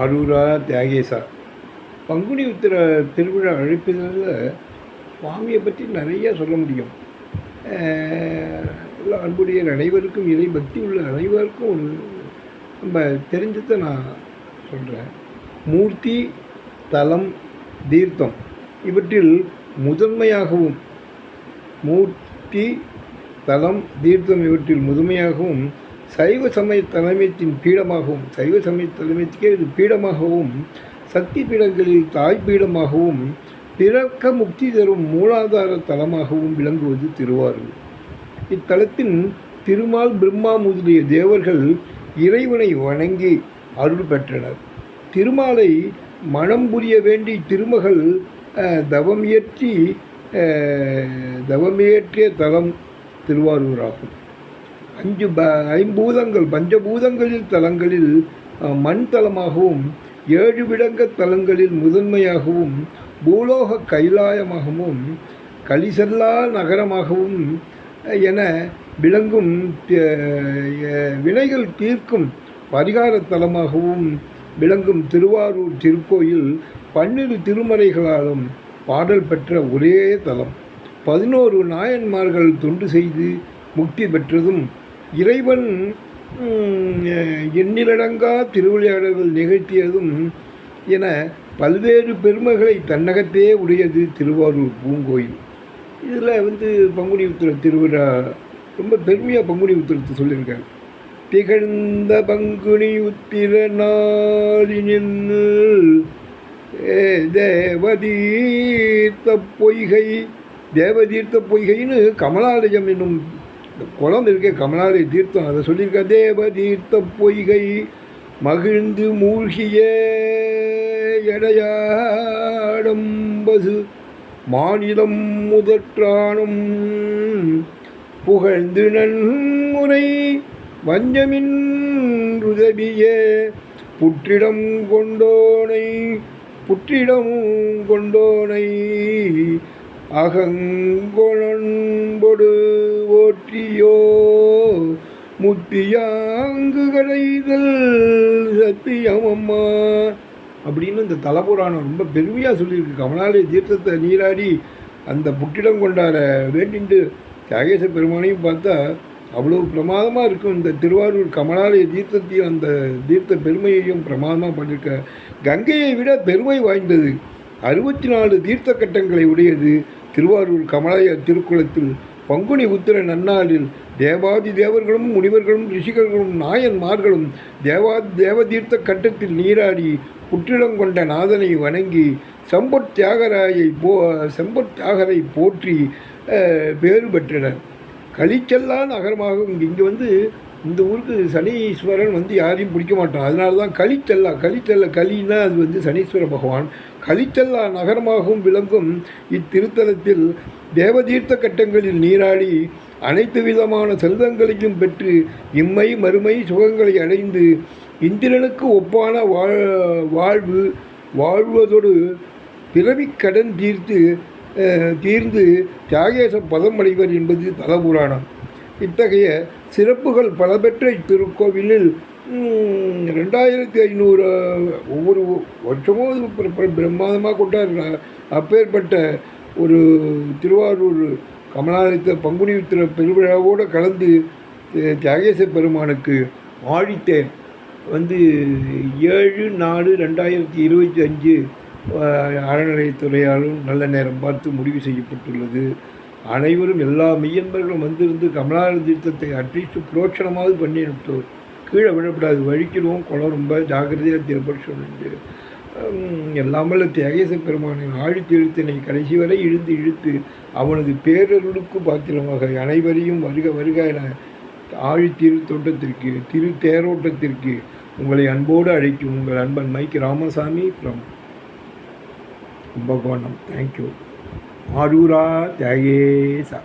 ஆரூரா தியாகேசா பங்குனி உத்திர திருவிழா அழைப்பதில் சுவாமியை பற்றி நிறைய சொல்ல முடியும். அன்புடைய அனைவருக்கும் இறை பக்தி உள்ள அனைவருக்கும் ஒரு நம்ம தெரிஞ்சதை நான் சொல்கிறேன் மூர்த்தி தலம் தீர்த்தம் இவற்றில் முதன்மையாகவும் மூர்த்தி தலம் தீர்த்தம் இவற்றில் முதன்மையாகவும் சைவ சமய தலைமையத்தின் பீடமாகவும் சைவ சமய தலைமையத்துக்கே இது பீடமாகவும் சக்தி பீடங்களில் தாய் பீடமாகவும் பிறக்க முக்தி தரும் மூலாதார தலமாகவும் விளங்குவது திருவாரூர். இத்தலத்தின் திருமால் பிரம்மா முதலிய தேவர்கள் இறைவனை வணங்கி அருள் பெற்றனர். திருமாலை மனம் புரிய வேண்டி திருமகள் தவம் இயற்றி தவமியற்றிய தலம் திருவாரூராகும். அஞ்சு ப ஐம்பூதங்கள் பஞ்சபூதங்களில் தலங்களில் மண் தலமாகவும் ஏழு விடங்க தலங்களில் முதன்மையாகவும் பூலோக கைலாயமாகவும் கலிசல்லா நகரமாகவும் என விளங்கும் வினைகள் தீர்க்கும் பரிகார தலமாகவும் விளங்கும் திருவாரூர் திருக்கோயில் பன்னிரு திருமறைகளாலும் பாடல் பெற்ற ஒரே தலம். பதினோரு நாயன்மார்கள் தொண்டு செய்து முக்தி பெற்றதும் இறைவன் எண்ணிலடங்கா திருவிளையாடல்கள் நிகழ்த்தியதும் என பல்வேறு பெருமைகளை தன்னகத்தே உடையது திருவாரூர் பூங்கோயில். இதில் வந்து பங்குனி உத்திர திருவிழா ரொம்ப பெருமையாக பங்குனி உத்திரத்தை சொல்லியிருக்காங்க திகழ்ந்த பங்குனி உத்திர நாளினில் தேவதீர்த்த பொய்கை தேவதீர்த்த பொய்கைன்னு கமலாலயம் என்னும் இந்த குளம் இருக்கே கமலாலய தீர்த்தம் அதை சொல்லியிருக்க தேவ தீர்த்த பொய்கை மகிழ்ந்து மூழ்கிய எடையாடம்பது மாநிலம் முதற்றானும் புகழ்ந்து நன்முறை வஞ்சமின் உதவிய புற்றிடம் கொண்டோனை புற்றிடம் கொண்டோனை அகங்கொழொன்பொடு ஓற்றியோ முத்தியாங்கு கடைதல் சத்தியமம்மா. அப்படின்னு இந்த தலபுராணம் ரொம்ப பெருமையாக சொல்லியிருக்கு. கமலாலய தீர்த்தத்தை நீராடி அந்த புற்றிடம் கொண்டாட வேண்டிண்டு தியாகேச பெருமானையும் பார்த்தா அவ்வளோ பிரமாதமாக இருக்கும். இந்த திருவாரூர் கமலாலய தீர்த்தத்தையும் அந்த தீர்த்த பெருமையையும் பிரமாதமாக பண்ணியிருக்க கங்கையை விட பெருமை வாய்ந்தது. அறுபத்தி நாலு தீர்த்த கட்டங்களை உடையது. திருவாரூர் கமலாயர் திருக்குளத்தில் பங்குனி உத்திர நன்னாளில் தேவாதி தேவர்களும் முனிவர்களும் ரிஷிகர்களும் நாயன்மார்களும் தேவா தேவதீர்த்த கட்டத்தில் நீராடி புற்றிடம் கொண்ட நாதனை வணங்கி செம்பொற் தியாகராயை போ செம்பொற் தியாகரை போற்றி பேறு பெற்றனர். களிச்செல்லா நகரமாகும் இங்கே வந்து இந்த ஊருக்கு சனீஸ்வரன் வந்து யாரையும் பிடிக்க மாட்டான். அதனால தான் களிச்செல்லா களிச்செல்ல களின்னா அது வந்து சனீஸ்வர பகவான். களிச்செல்லா நகரமாகவும் விளங்கும் இத்திருத்தலத்தில் தேவதீர்த்த கட்டங்களில் நீராடி அனைத்து விதமான செல்வங்களையும் பெற்று இம்மை மறுமை சுகங்களை அடைந்து இந்திரனுக்கு ஒப்பான வாழ் வாழ்வு வாழ்வதோடு பிறவி கடன் தீர்த்து தீர்ந்து தியாகேச பதம் அடைவர் என்பது தலபுராணம். இத்தகைய சிறப்புகள் பல பெற்ற இத்திருக்கோவிலில் ரெண்டாயிரத்தி ஐநூறு ஒவ்வொரு வருஷமும் பிரம்மாதமாக கொண்டாடுற அப்பேற்பட்ட ஒரு திருவாரூர் கமலாலயத்த பங்குனி உத்திர பெருவிழாவோடு கலந்து தியாகேச பெருமானுக்கு ஆழித்தேன். வந்து ஏழு நாலு ரெண்டாயிரத்தி இருபத்தி அஞ்சு அறநிலையத்துறையாலும் நல்ல நேரம் பார்த்து முடிவு செய்யப்பட்டுள்ளது. அனைவரும் எல்லா மெய்யன்பர்களும் வந்திருந்து கமலார தீர்த்தத்தை அட்லீஸ்ட் புரோட்சணமாவது பண்ணி அனுப்பிட்டோம் கீழே விழப்படாது வழிக்கிறோம் குளம் ரொம்ப ஜாக்கிரதையாக திருப்படி சொல்லிட்டு எல்லாமல்ல தியாகேச பெருமானின் ஆழித்தெழுத்தினை கடைசி வரை இழுத்து இழுத்து அவனது பேரருளுக்கு பாத்திரமாக அனைவரையும் வருக வருக என ஆழி திரு தோட்டத்திற்கு திரு தேரோட்டத்திற்கு உங்களை அன்போடு அழைக்கும் உங்கள் அன்பன் Mike Ramasamy from Kumbakonam thank you ஆரூரா தியாகேசா